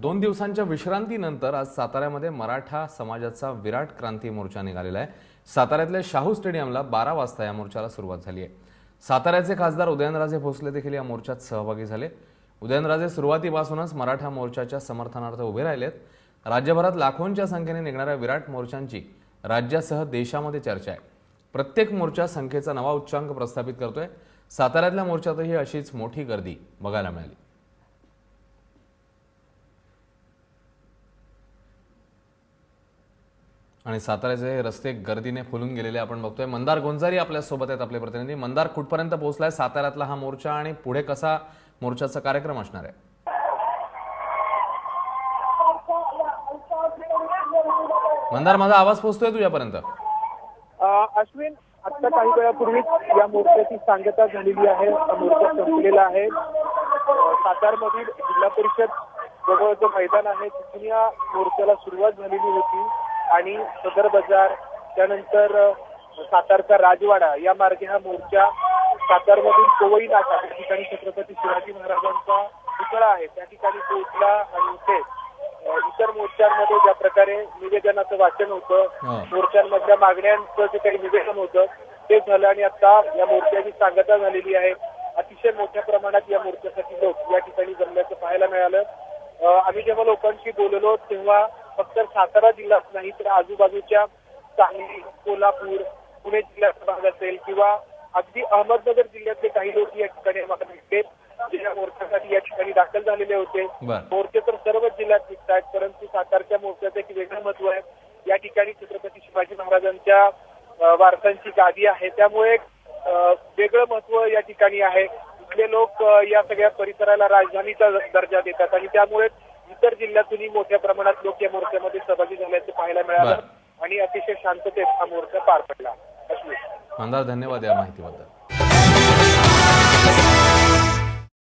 दोन दिवसांच्या विश्रांतीनंतर आज साताऱ्यामध्ये मराठा समाजाचा विराट क्रांती मोर्चा निघालेला आहे. साताऱ्यातल्या शाहू स्टेडियमला बारा वाजता या मोर्चाला सुरुवात झाली आहे. साताऱ्याचे खासदार उदयनराजे भोसले देखील या मोर्चात सहभागी झाले. उदयनराजे सुरुवातीपासूनच मराठा मोर्चाच्या समर्थनार्थ उभे राहिलेत. राज्यभरात लाखोंच्या संख्येने निघणाऱ्या विराट मोर्चांची राज्यासह देशामध्ये चर्चा आहे. प्रत्येक मोर्चा संख्येचा नवा उच्चांक प्रस्थापित करतोय. साताऱ्यातल्या मोर्चातही अशीच मोठी गर्दी बघायला मिळाली. आणि साताऱ्याचे रस्ते गर्दीने फुलून गेलेले आपण बघतोय. मंदार गोंजारी आपल्यासोबत आहेत आपले प्रतिनिधी. मंदार कुठपर्यंत पोहोचलाय साताऱ्यातला हा मोर्चा आणि पुढे कसा मोर्चाचा कार्यक्रम असणार आहे? मंदार माझा आवाज पोहोचतोय तुझ्यापर्यंत? अश्विन आता काही वेळापूर्वीच या मोर्चाची सांगता झालेली आहे. मोर्चा संपलेला आहे. सातारमधील जिल्हा परिषद जवळ जो मैदान आहे. तिथून या मोर्चाला सुरुवात झालेली होती. आणि सदर बाजार त्यानंतर सातारचा राजवाडा या मार्गे हा मोर्चा सातारमधील कोवई नाका या ठिकाणी छत्रपती शिवाजी महाराजांचा पुतळा आहे. त्या ठिकाणी पोहोचला आणि इथे इतर मोर्चांमध्ये ज्या प्रकारे निवेदनाचं वाचन होतं. मोर्चांमधल्या मागण्यांचं जे काही निवेदन होतं ते झालं आणि आता या मोर्चाची सांगता झालेली आहे. अतिशय मोठ्या प्रमाणात या मोर्चासाठी लोक या ठिकाणी जमल्याचं पाहायला मिळालं अं, आम्ही जेव्हा लोकांशी बोललो तेव्हा फक्त सातारा जिल्ह्यात नाही तर आजूबाजूच्या सांगली कोल्हापूर पुणे जिल्ह्याचा भाग असेल किंवा अगदी अहमदनगर जिल्ह्यातले काही लोक या ठिकाणी आम्हाला भेटले जे या मोर्चासाठी या ठिकाणी दाखल झालेले होते. मोर्चे तर सर्वच जिल्ह्यात निघत आहेत परंतु सातारच्या मोर्चाचं एक वेगळं महत्त्व आहे. या ठिकाणी छत्रपती शिवाजी महाराजांच्या वारसांची गादी आहे. त्यामुळे वेगळं महत्त्व या ठिकाणी आहे. इथले लोक या सगळ्या परिसराला राजधानीचा दर्जा देतात आणि त्यामुळे इतर जिल्ह्यातूनही मोठ्या प्रमाणात लोक या मोर्चामध्ये सहभागी झाल्याचं पाहायला मिळालं. आणि अतिशय शांततेत हा मोर्चा पार पडला. मंदार धन्यवाद या माहितीबद्दल.